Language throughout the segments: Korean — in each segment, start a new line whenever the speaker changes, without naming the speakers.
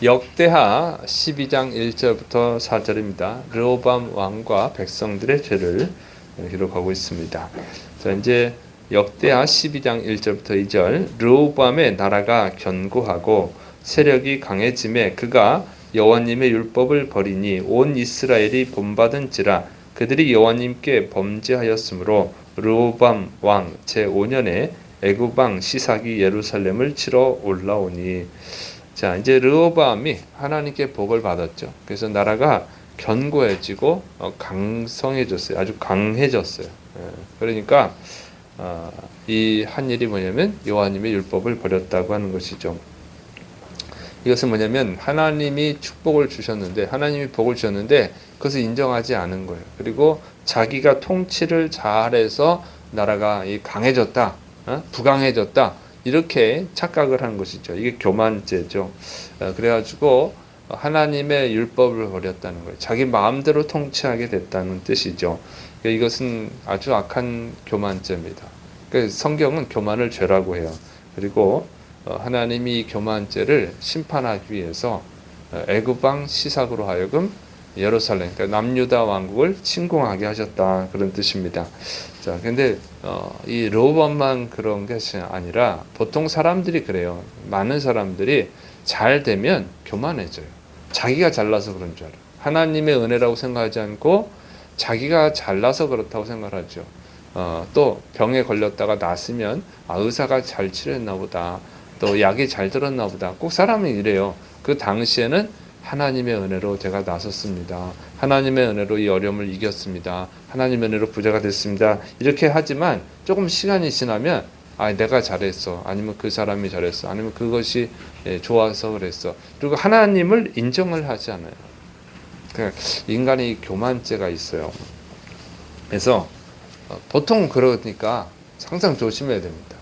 역대하 12장 1절부터 4절입니다. 르호밤 왕과 백성들의 죄를 기록하고 있습니다. 자, 이제 역대하 12장 1절부터 2절 르호밤의 나라가 견고하고 세력이 강해짐에 그가 여호와님의 율법을 버리니 온 이스라엘이 본받은지라 그들이 여호와님께 범죄하였으므로 르호밤 왕 제5년에 애굽 왕 시삭이 예루살렘을 치러 올라오니 자 이제 르호밤이 하나님께 복을 받았죠. 그래서 나라가 견고해지고 어, 강성해졌어요. 아주 강해졌어요. 예, 그러니까 어, 이한 일이 뭐냐면 여호와님의 율법을 버렸다고 하는 것이죠. 이것은 뭐냐면 하나님이 축복을 주셨는데 하나님이 복을 주셨는데 그것을 인정하지 않은 거예요. 그리고 자기가 통치를 잘해서 나라가 이 강해졌다, 어? 부강해졌다 이렇게 착각을 한 것이죠. 이게 교만죄죠. 어, 그래가지고 하나님의 율법을 버렸다는 거예요. 자기 마음대로 통치하게 됐다는 뜻이죠. 그러니까 이것은 아주 악한 교만죄입니다. 그러니까 성경은 교만을 죄라고 해요. 그리고 어, 하나님이 이 교만죄를 심판하기 위해서 어, 애굽 왕 시삭으로 하여금 예루살렘, 그러니까 남유다 왕국을 침공하게 하셨다 그런 뜻입니다. 자, 근데 어, 이 로밤만 그런 것이 아니라 보통 사람들이 그래요. 많은 사람들이 잘 되면 교만해져요. 자기가 잘나서 그런 줄 알아요. 하나님의 은혜라고 생각하지 않고 자기가 잘나서 그렇다고 생각하죠. 어, 또 병에 걸렸다가 낫으면 아, 의사가 잘 치료했나 보다. 또 약이 잘 들었나 보다. 꼭 사람이 이래요. 그 당시에는 하나님의 은혜로 제가 나섰습니다. 하나님의 은혜로 이 어려움을 이겼습니다. 하나님의 은혜로 부자가 됐습니다. 이렇게 하지만 조금 시간이 지나면 아 내가 잘했어. 아니면 그 사람이 잘했어. 아니면 그것이 예, 좋아서 그랬어. 그리고 하나님을 인정을 하지 않아요. 그러니까 인간의 교만죄가 있어요. 그래서 어, 보통 그러니까 항상 조심해야 됩니다.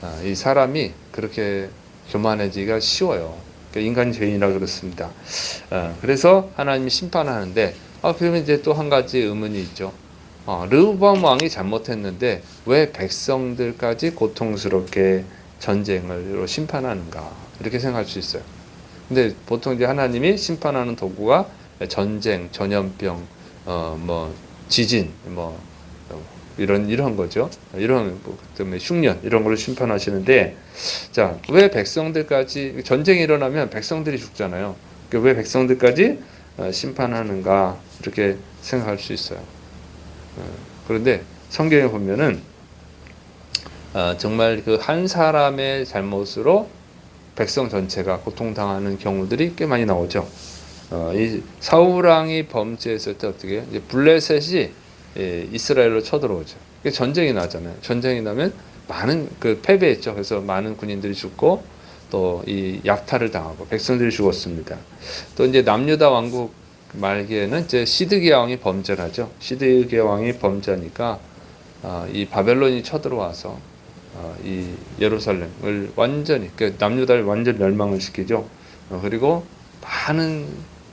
아, 이 사람이 그렇게 교만해지기가 쉬워요. 그러니까 인간 죄인이라 그렇습니다. 아, 그래서 하나님이 심판하는데 아, 그러면 이제 또 한 가지 의문이 있죠. 어, 르브밤 왕이 잘못했는데 왜 백성들까지 고통스럽게 전쟁을 심판하는가 이렇게 생각할 수 있어요. 근데 보통 이제 하나님이 심판하는 도구가 전쟁, 전염병, 어, 뭐 지진, 뭐 이런 이런 거죠. 이런 뭐 그다음에 흉년 이런 걸로 심판하시는데 자 왜 백성들까지 전쟁이 일어나면 백성들이 죽잖아요. 그러니까 왜 백성들까지 어, 심판하는가 이렇게 생각할 수 있어요. 어, 그런데 성경에 보면은 어, 정말 그 한 사람의 잘못으로 백성 전체가 고통당하는 경우들이 꽤 많이 나오죠. 어, 이 사울 왕이 범죄했을 때 어떻게 해요? 블레셋이 예, 이스라엘로 쳐들어오죠. 전쟁이 나잖아요. 전쟁이 나면 많은 그 패배했죠. 그래서 많은 군인들이 죽고 또 이 약탈을 당하고 백성들이 죽었습니다. 또 이제 남유다 왕국 말기에는 이제 시드기야 왕이 범죄를 하죠. 시드기야 왕이 범죄하니까 어, 이 바벨론이 쳐들어와서 어, 이 예루살렘을 완전히 그 남유다를 완전 멸망을 시키죠. 어, 그리고 많은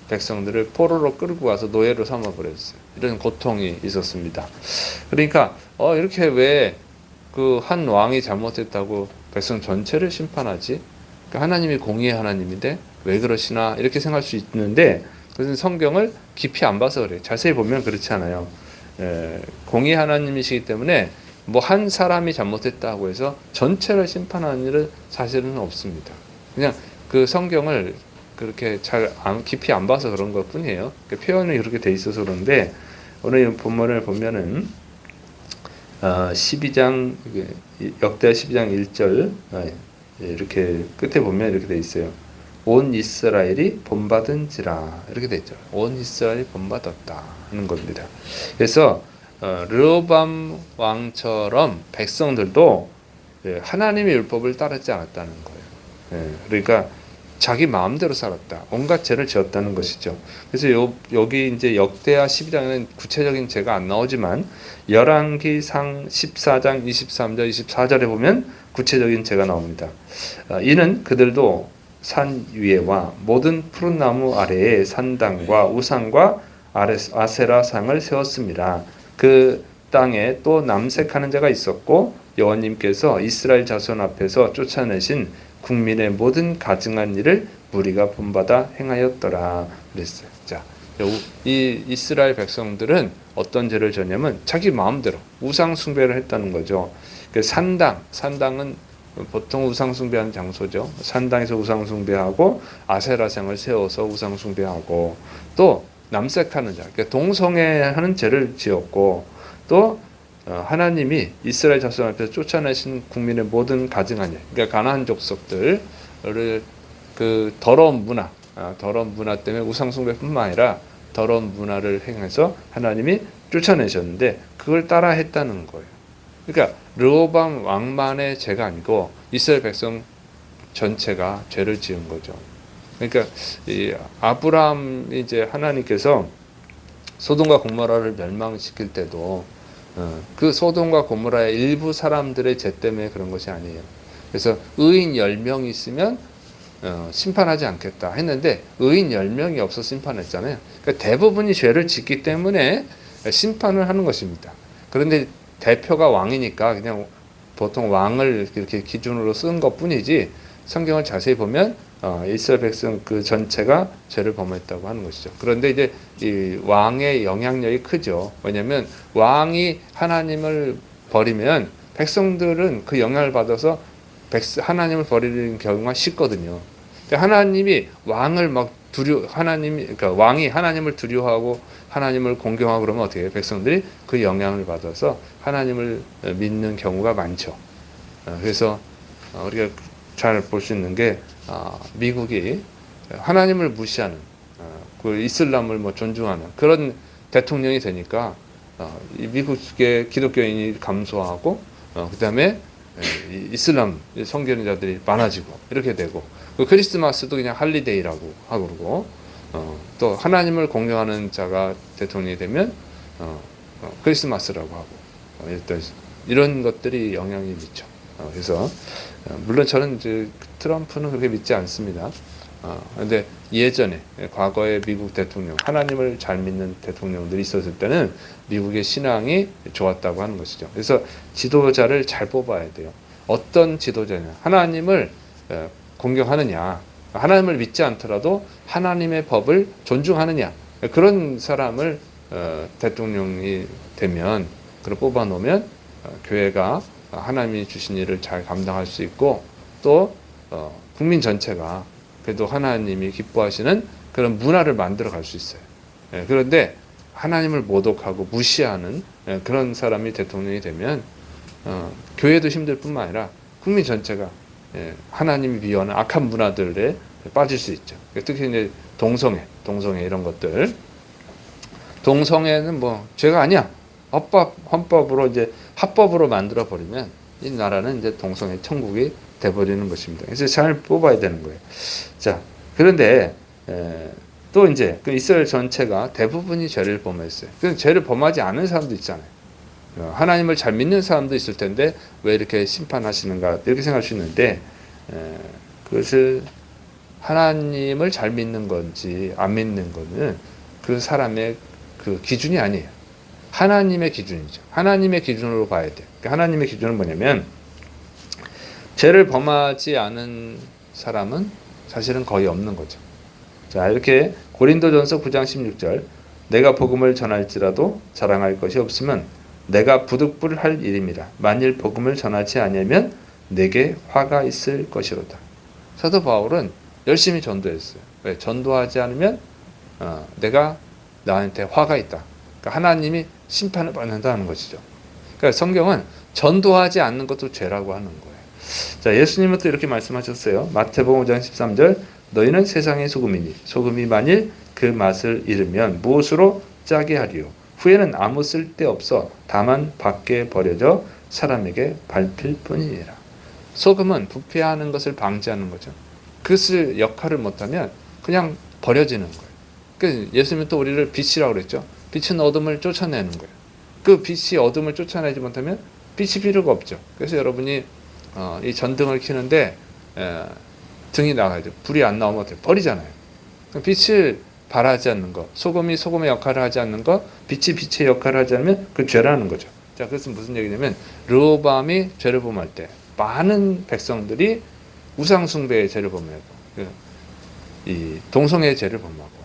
백성들을 포로로 끌고 와서 노예로 삼아 버렸어요. 이런 고통이 있었습니다. 그러니까 어 이렇게 왜 그 한 왕이 잘못했다고 백성 전체를 심판하지? 그러니까 하나님이 공의의 하나님인데 왜 그러시나 이렇게 생각할 수 있는데 그것은 성경을 깊이 안 봐서 그래요. 자세히 보면 그렇지 않아요. 에, 공의 하나님이시기 때문에 뭐 한 사람이 잘못했다고 해서 전체를 심판하는 일은 사실은 없습니다. 그냥 그 성경을 그렇게 잘 안, 깊이 안 봐서 그런 것 뿐이에요. 그 표현이 그렇게 돼 있어서 그런데 오늘 본문을 보면은 어, 12장 역대 12장 1절 어, 이렇게 끝에 보면 이렇게 돼 있어요. 온 이스라엘이 본받은지라 이렇게 돼 있죠. 온 이스라엘이 본받았다 하는 겁니다. 그래서 어, 르호밤 왕처럼 백성들도 예, 하나님의 율법을 따르지 않았다는 거예요. 예, 그러니까 자기 마음대로 살았다. 온갖 죄를 지었다는 것이죠. 그래서 요, 여기 이제 역대하 12장에는 구체적인 죄가 안 나오지만 열왕기상 14장 23절 24절에 보면 구체적인 죄가 나옵니다. 아, 이는 그들도 산 위에와 모든 푸른 나무 아래에 산당과 우상과 아세라 상을 세웠습니다. 그 땅에 또 남색하는 자가 있었고 여호님께서 이스라엘 자손 앞에서 쫓아내신 국민의 모든 가증한 일을 무리가 본받아 행하였더라 그랬어요. 자, 이 이스라엘 백성들은 어떤 죄를 졌냐면 자기 마음대로 우상 숭배를 했다는 거죠. 그 산당, 산당은 보통 우상 숭배하는 장소죠. 산당에서 우상 숭배하고 아세라상을 세워서 우상 숭배하고 또 남색하는 자, 그러니까 동성애하는 죄를 지었고 또 어, 하나님이 이스라엘 자손 앞에서 쫓아내신 국민의 모든 가증한 일, 그러니까 가나안 족속들을 그 더러운 문화, 아, 더러운 문화 때문에 우상 숭배뿐만 아니라 더러운 문화를 행해서 하나님이 쫓아내셨는데 그걸 따라 했다는 거예요. 그러니까 르호밤 왕만의 죄가 아니고 이스라엘 백성 전체가 죄를 지은 거죠. 그러니까 이 아브라함 이제 하나님께서 소돔과 고모라를 멸망시킬 때도 어, 그 소돔과 고모라의 일부 사람들의 죄 때문에 그런 것이 아니에요. 그래서 의인 10명이 있으면 어, 심판하지 않겠다 했는데 의인 10명이 없어 심판했잖아요. 그러니까 대부분이 죄를 짓기 때문에 심판을 하는 것입니다. 그런데 대표가 왕이니까 그냥 보통 왕을 이렇게 기준으로 쓴 것 뿐이지 성경을 자세히 보면 어, 이스라엘 백성 그 전체가 죄를 범했다고 하는 것이죠. 그런데 이제 이 왕의 영향력이 크죠. 왜냐하면 왕이 하나님을 버리면 백성들은 그 영향을 받아서 백스, 하나님을 버리는 경우가 쉽거든요. 하나님이 왕을 막 두려 하나님이 그러니까 왕이 하나님을 두려워하고 하나님을 공경하고 그러면 어떻게 해요? 백성들이 그 영향을 받아서 하나님을 믿는 경우가 많죠. 어, 그래서 어, 우리가 잘 볼 수 있는 게 어, 미국이 하나님을 무시하는 어, 그 이슬람을 뭐 존중하는 그런 대통령이 되니까 어, 이 미국의 기독교인이 감소하고 어, 그다음에 예, 이 이슬람 성견자들이 많아지고 이렇게 되고 그 크리스마스도 그냥 할리데이라고 하고 그러고 어, 또 하나님을 공경하는 자가 대통령이 되면 어, 어, 크리스마스라고 하고 어, 이런 것들이 영향이 미쳐. 어, 그래서 어, 물론 저는 이제 트럼프는 그렇게 믿지 않습니다. 어, 근데 예전에 과거에 미국 대통령 하나님을 잘 믿는 대통령들이 있었을 때는 미국의 신앙이 좋았다고 하는 것이죠. 그래서 지도자를 잘 뽑아야 돼요. 어떤 지도자냐? 하나님을 어, 공경하느냐? 하나님을 믿지 않더라도 하나님의 법을 존중하느냐? 그런 사람을 어, 대통령이 되면 그걸 뽑아 놓으면 어, 교회가 하나님이 주신 일을 잘 감당할 수 있고 또 어, 국민 전체가 그래도 하나님이 기뻐하시는 그런 문화를 만들어 갈 수 있어요. 예, 그런데 하나님을 모독하고 무시하는 예, 그런 사람이 대통령이 되면 어, 교회도 힘들 뿐만 아니라 국민 전체가 예, 하나님이 비하는 악한 문화들에 빠질 수 있죠. 특히 이제 동성애, 동성애 이런 것들. 동성애는 뭐 죄가 아니야. 헌법 헌법으로 이제 합법으로 만들어 버리면 이 나라는 이제 동성애 천국이 돼버리는 것입니다. 그래서 잘 뽑아야 되는 거예요. 자, 그런데 에, 또 이제 그 이스라엘 전체가 대부분이 죄를 범했어요. 그 죄를 범하지 않은 사람도 있잖아요. 어, 하나님을 잘 믿는 사람도 있을 텐데 왜 이렇게 심판하시는가 이렇게 생각할 수 있는데 에, 그것을 하나님을 잘 믿는 건지 안 믿는 거는 그 사람의 그 기준이 아니에요. 하나님의 기준이죠. 하나님의 기준으로 봐야 돼요. 그러니까 하나님의 기준은 뭐냐면 죄를 범하지 않은 사람은 사실은 거의 없는 거죠. 자, 이렇게 고린도전서 9장 16절 내가 복음을 전할지라도 자랑할 것이 없으면 내가 부득불할 일입니다. 만일 복음을 전하지 않으면 내게 화가 있을 것이로다. 사도 바울은 열심히 전도했어요. 왜? 전도하지 않으면 어, 내가 나한테 화가 있다. 그러니까 하나님이 심판을 받는다는 것이죠. 그러니까 성경은 전도하지 않는 것도 죄라고 하는 거예요. 자, 예수님은 또 이렇게 말씀하셨어요. 마태복음 5장 13절 너희는 세상의 소금이니 소금이 만일 그 맛을 잃으면 무엇으로 짜게 하리요 후에는 아무 쓸데 없어 다만 밖에 버려져 사람에게 밟힐 뿐이니라. 소금은 부패하는 것을 방지하는 거죠. 그것을 역할을 못하면 그냥 버려지는 거예요. 그 예수님은 또 우리를 빛이라고 그랬죠. 빛은 어둠을 쫓아내는 거예요. 그 빛이 어둠을 쫓아내지 못하면 빛이 필요가 없죠. 그래서 여러분이 어, 이 전등을 켜는데 에, 등이 나가야 돼. 불이 안 나오면 어떻게 버리잖아요. 빛을 발하지 않는 것, 소금이 소금의 역할을 하지 않는 것, 빛이 빛의 역할을 하지 않으면 그 죄라는 거죠. 자, 그것은 무슨 얘기냐면 르호밤이 죄를 범할 때 많은 백성들이 우상 숭배의 죄를 범하고 그 이 동성애 죄를 범하고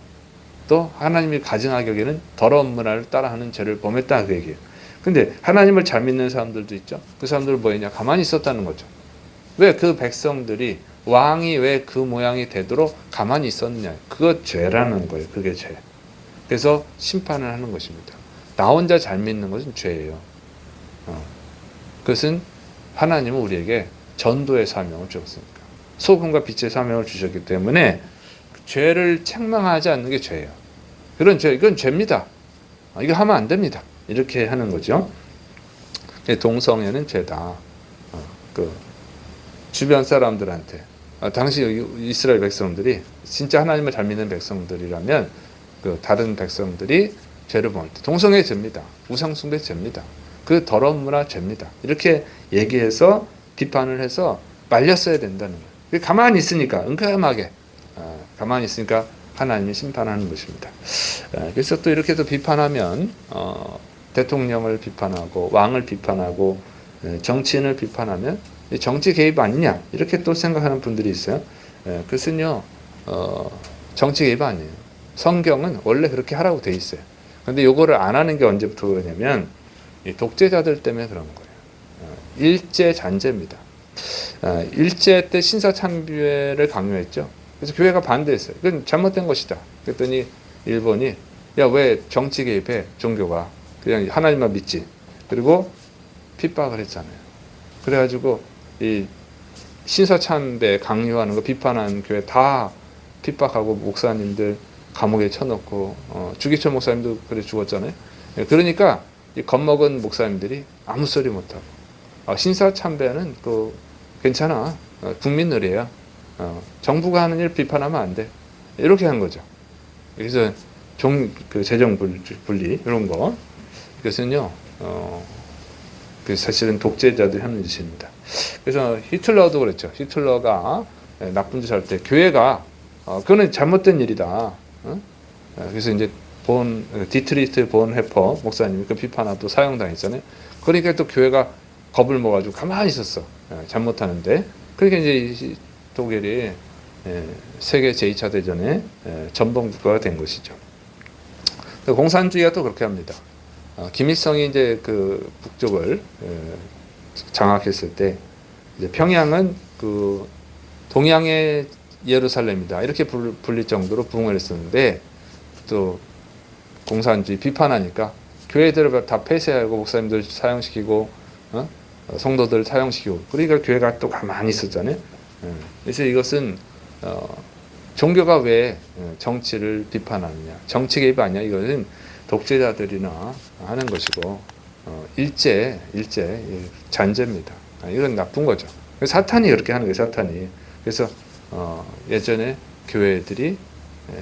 또 하나님이 가증하게 여기는 더러운 문화를 따라하는 죄를 범했다 그 얘기예요. 근데 하나님을 잘 믿는 사람들도 있죠. 그 사람들은 뭐였냐? 가만히 있었다는 거죠. 왜 그 백성들이 왕이 왜 그 모양이 되도록 가만히 있었느냐? 그거 죄라는 거예요. 그게 죄. 그래서 심판을 하는 것입니다. 나 혼자 잘 믿는 것은 죄예요. 어. 그것은 하나님은 우리에게 전도의 사명을 주었으니까. 소금과 빛의 사명을 주셨기 때문에 죄를 책망하지 않는 게 죄예요. 그런 죄, 이건 죄입니다. 아, 이거 하면 안 됩니다. 이렇게 하는 거죠. 예, 동성애는 죄다. 어, 그 주변 사람들한테 아, 당시 이스라엘 백성들이 진짜 하나님을 잘 믿는 백성들이라면 그 다른 백성들이 죄를 범할 때 동성애 죄입니다. 우상숭배 죄입니다. 그 더러운 문화 죄입니다. 이렇게 얘기해서 비판을 해서 말렸어야 된다는 거예요. 가만히 있으니까 은큼하게 아, 가만히 있으니까 하나님이 심판하는 것입니다. 아, 그래서 또 이렇게 또 비판하면 어, 대통령을 비판하고 왕을 비판하고 예, 정치인을 비판하면 이 정치 개입 아니냐 이렇게 또 생각하는 분들이 있어요. 예, 그것은요 어, 정치 개입 아니에요. 성경은 원래 그렇게 하라고 돼 있어요. 근데 요거를 안 하는 게 언제부터 그러냐면 이 독재자들 때문에 그런 거예요. 어, 일제 잔재입니다. 어, 일제 때 신사 참배를 강요했죠. 그래서 교회가 반대했어요. 이건 잘못된 것이다. 그랬더니 일본이 야 왜 정치 개입해 종교가 그냥 하나님만 믿지. 그리고 핍박을 했잖아요. 그래가지고 이 신사 참배 강요하는 거 비판하는 교회 다 핍박하고 목사님들 감옥에 쳐넣고 어, 주기철 목사님도 그래 죽었잖아요. 예, 그러니까 이 겁먹은 목사님들이 아무 소리 못하고 아, 신사 참배는 그 괜찮아 어, 국민 의례야 어, 정부가 하는 일 비판하면 안 돼 이렇게 한 거죠. 그래서 종 그 재정 분리, 이런 거 이것은요 어, 그 사실은 독재자들이 하는 짓입니다. 그래서 히틀러도 그랬죠. 히틀러가 예, 나쁜 짓 할 때 교회가 어, 그거는 잘못된 일이다. 어? 어, 그래서 이제 본 디트리트 본 해퍼 목사님이 그 비판하고 사용당했잖아요. 그러니까 또 교회가 겁을 먹어가지고 가만히 있었어. 예, 잘못하는데. 그러니까 이제 이 독일이 예, 세계 제2차 대전의 예, 전범 국가가 된 것이죠. 또 공산주의가 또 그렇게 합니다. 어, 김일성이 이제 그 북쪽을 예, 장악했을 때 평양은 그 동양의 예루살렘이다 이렇게 불- 불릴 정도로 부흥을 했었는데 또 공산주의 비판하니까 교회들을 다 폐쇄하고 목사님들 사형시키고 어? 어, 성도들 사형시키고 그러니까 교회가 또 가만히 있었잖아요. 예. 그래서 이것은 어, 종교가 왜 어, 정치를 비판하느냐 정치 개입 아니야 이것은 독재자들이나 하는 것이고 어, 일제 일제 예, 잔재입니다. 아, 이건 나쁜 거죠. 사탄이 그렇게 하는 거예요. 사탄이 그래서 어, 예전에 교회들이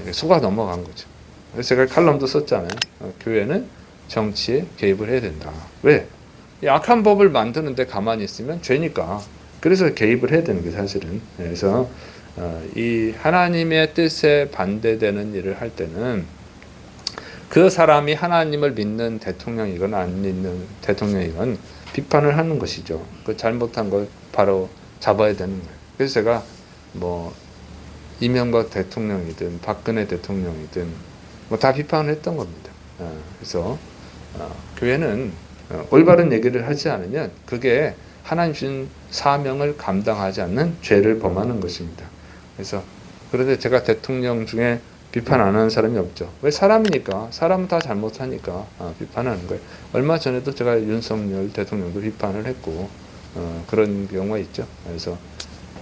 예, 속아 넘어간 거죠. 그래서 제가 칼럼도 썼잖아요. 어, 교회는 정치에 개입을 해야 된다. 왜? 이 악한 법을 만드는데 가만히 있으면 죄니까. 그래서 개입을 해야 되는 게 사실은. 그래서 어, 이 하나님의 뜻에 반대되는 일을 할 때는 그 사람이 하나님을 믿는 대통령이건 안 믿는 대통령이건 비판을 하는 것이죠. 그 잘못한 걸 바로 잡아야 되는 거예요. 그래서 제가 뭐 이명박 대통령이든 박근혜 대통령이든 뭐 다 비판을 했던 겁니다. 어, 그래서 어, 교회는 어, 올바른 얘기를 하지 않으면 그게 하나님 주신 사명을 감당하지 않는 죄를 범하는 것입니다. 그래서 그런데 제가 대통령 중에 비판 안 하는 사람이 없죠. 왜 사람이니까 사람은 다 잘못하니까 어, 비판하는 거예요. 얼마 전에도 제가 윤석열 대통령도 비판을 했고 어, 그런 경우가 있죠. 그래서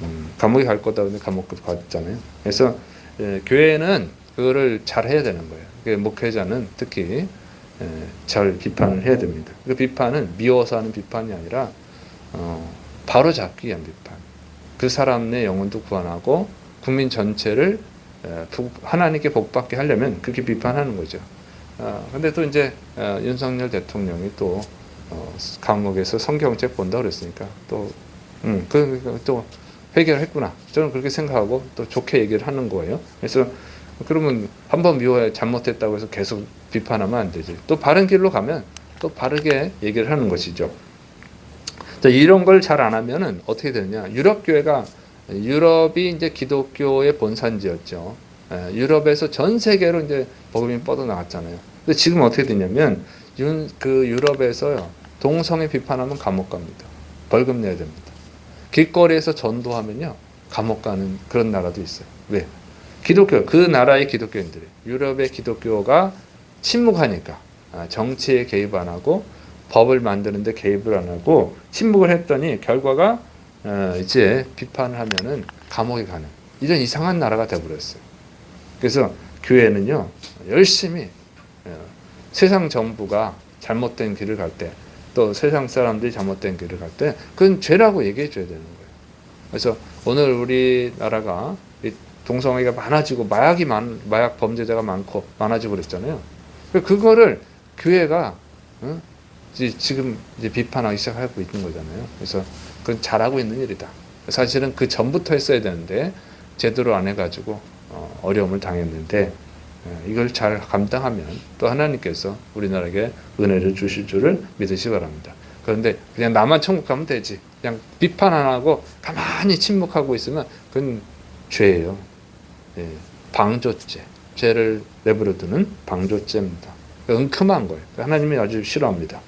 음, 감옥에 갈 거다 근데 감옥도 갔잖아요. 그래서 예, 교회는 그거를 잘 해야 되는 거예요. 그 목회자는 특히 예, 잘 비판을 해야 됩니다. 그 비판은 미워서 하는 비판이 아니라 어, 바로 잡기 위한 비판. 그 사람의 영혼도 구원하고 국민 전체를 하나님께 복받게 하려면 그렇게 비판하는 거죠. 어, 근데 또 이제 어, 윤석열 대통령이 또 어, 감옥에서 성경책 본다 그랬으니까 또, 음, 그, 그, 또 해결했구나. 저는 그렇게 생각하고 또 좋게 얘기를 하는 거예요. 그래서 그러면 한 번 미워해 잘못했다고 해서 계속 비판하면 안 되지. 또 바른 길로 가면 또 바르게 얘기를 하는 것이죠. 자, 이런 걸 잘 안 하면은 어떻게 되느냐. 유럽 교회가 유럽이 이제 기독교의 본산지였죠. 예, 유럽에서 전 세계로 이제 복음이 뻗어 나갔잖아요. 근데 지금 어떻게 되냐면 윤, 그 유럽에서요 동성애 비판하면 감옥 갑니다. 벌금 내야 됩니다. 길거리에서 전도하면요 감옥 가는 그런 나라도 있어요. 왜? 기독교 그 나라의 기독교인들이 유럽의 기독교가 침묵하니까 아, 정치에 개입 안 하고 법을 만드는데 개입을 안 하고 침묵을 했더니 결과가 어, 이제 비판을 하면은 감옥에 가는 이런 이상한 나라가 돼버렸어요. 그래서 교회는요 열심히 어, 세상 정부가 잘못된 길을 갈 때 또 세상 사람들이 잘못된 길을 갈 때 그건 죄라고 얘기해 줘야 되는 거예요. 그래서 오늘 우리나라가 이 동성애가 많아지고 마약이 많 마약 범죄자가 많고 많아지고 그랬잖아요. 그거를 교회가 어? 이제 지금 이제 비판하기 시작하고 있는 거잖아요. 그래서 그건 잘하고 있는 일이다. 사실은 그 전부터 했어야 되는데 제대로 안 해가지고 어, 어려움을 당했는데 어, 이걸 잘 감당하면 또 하나님께서 우리나라에게 은혜를 주실 줄을 믿으시 기 바랍니다. 그런데 그냥 나만 천국 가면 되지. 그냥 비판 안 하고 가만히 침묵하고 있으면 그건 죄예요. 예, 방조죄. 죄를 내버려 두는 방조죄입니다. 은큼한 거예요. 하나님이 아주 싫어합니다.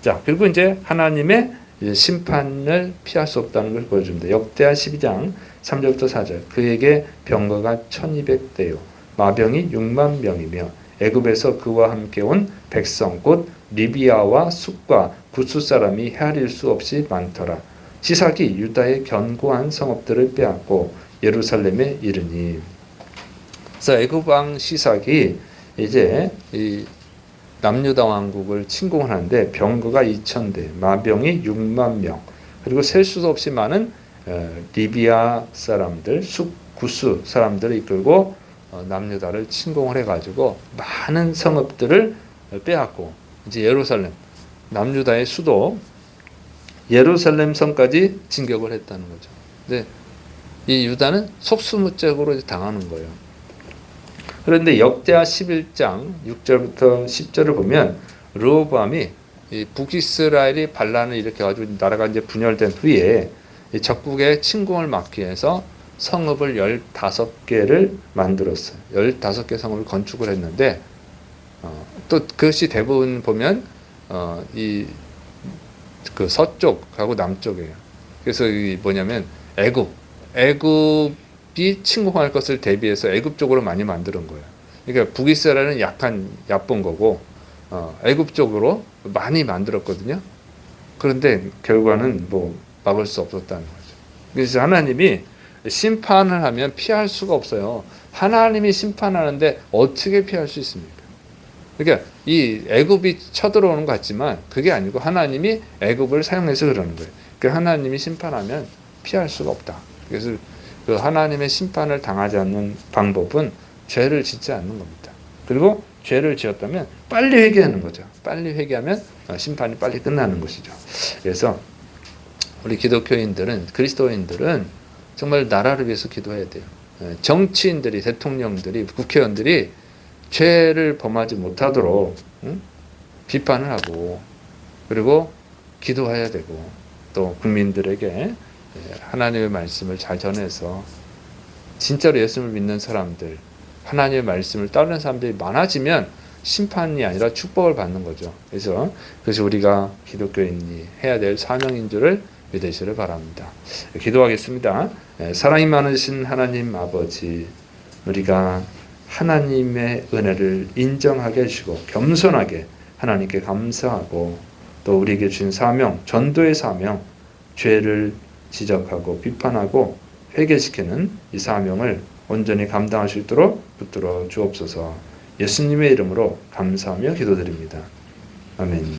자, 그리고 이제 하나님의 이제 심판을 피할 수 없다는 걸 보여줍니다. 역대하 12장 3절부터 4절. 그에게 병거가 1200대요. 마병이 6만 명이며 애굽에서 그와 함께 온 백성 곧 리비아와 숲과 구스 사람이 헤아릴 수 없이 많더라. 시삭이 유다의 견고한 성읍들을 빼앗고 예루살렘에 이르니. 그래서 애굽 왕 시삭이 이제 이 남유다 왕국을 침공을 하는데 병거가 2천 대, 마병이 6만 명, 그리고 셀 수도 없이 많은 어, 리비아 사람들, 숲 구스 사람들을 이끌고 어, 남유다를 침공을 해가지고 많은 성읍들을 빼앗고 이제 예루살렘 남유다의 수도 예루살렘 성까지 진격을 했다는 거죠. 근데 이 유다는 속수무책으로 당하는 거예요. 그런데 역대하 11장 6절부터 10절을 보면 르호보암이 이 북이스라엘이 반란을 일으켜 가지고 나라가 이제 분열된 후에 이 적국의 침공을 막기 위해서 성읍을 15개를 만들었어요. 15개 성읍을 건축을 했는데 어, 또 그것이 대부분 보면 어, 이그 서쪽하고 남쪽이에요. 그래서 이 뭐냐면 애굽, 애 굽이 침공할 것을 대비해서 애굽 쪽으로 많이 만드는 거예요. 그러니까 북이스라엘은 약한 얕본 거고 어, 애굽 쪽으로 많이 만들었거든요. 그런데 결과는 뭐 막을 수 없었다는 거죠. 그래서 하나님이 심판을 하면 피할 수가 없어요. 하나님이 심판하는데 어떻게 피할 수 있습니까? 그러니까 이 애굽이 쳐들어오는 것 같지만 그게 아니고 하나님이 애굽을 사용해서 그러는 거예요. 그 하나님이 심판하면 피할 수가 없다. 그래서 그 하나님의 심판을 당하지 않는 방법은 죄를 짓지 않는 겁니다. 그리고 죄를 지었다면 빨리 회개하는 거죠. 빨리 회개하면 심판이 빨리 끝나는 것이죠. 그래서 우리 기독교인들은 그리스도인들은 정말 나라를 위해서 기도해야 돼요. 예, 정치인들이 대통령들이 국회의원들이 죄를 범하지 못하도록 응? 비판을 하고 그리고 기도해야 되고 또 국민들에게 예, 하나님의 말씀을 잘 전해서 진짜로 예수를 믿는 사람들 하나님의 말씀을 따르는 사람들이 많아지면 심판이 아니라 축복을 받는 거죠. 그래서 그래서 우리가 기독교인이 해야 될 사명인 줄을 믿으시를 바랍니다. 기도하겠습니다. 예, 사랑이 많으신 하나님 아버지, 우리가 하나님의 은혜를 인정하게 해주시고 겸손하게 하나님께 감사하고 또 우리에게 주신 사명, 전도의 사명, 죄를 지적하고 비판하고 회개시키는 이 사명을 온전히 감당할 수 있도록 붙들어 주옵소서. 예수님의 이름으로 감사하며 기도드립니다. 아멘.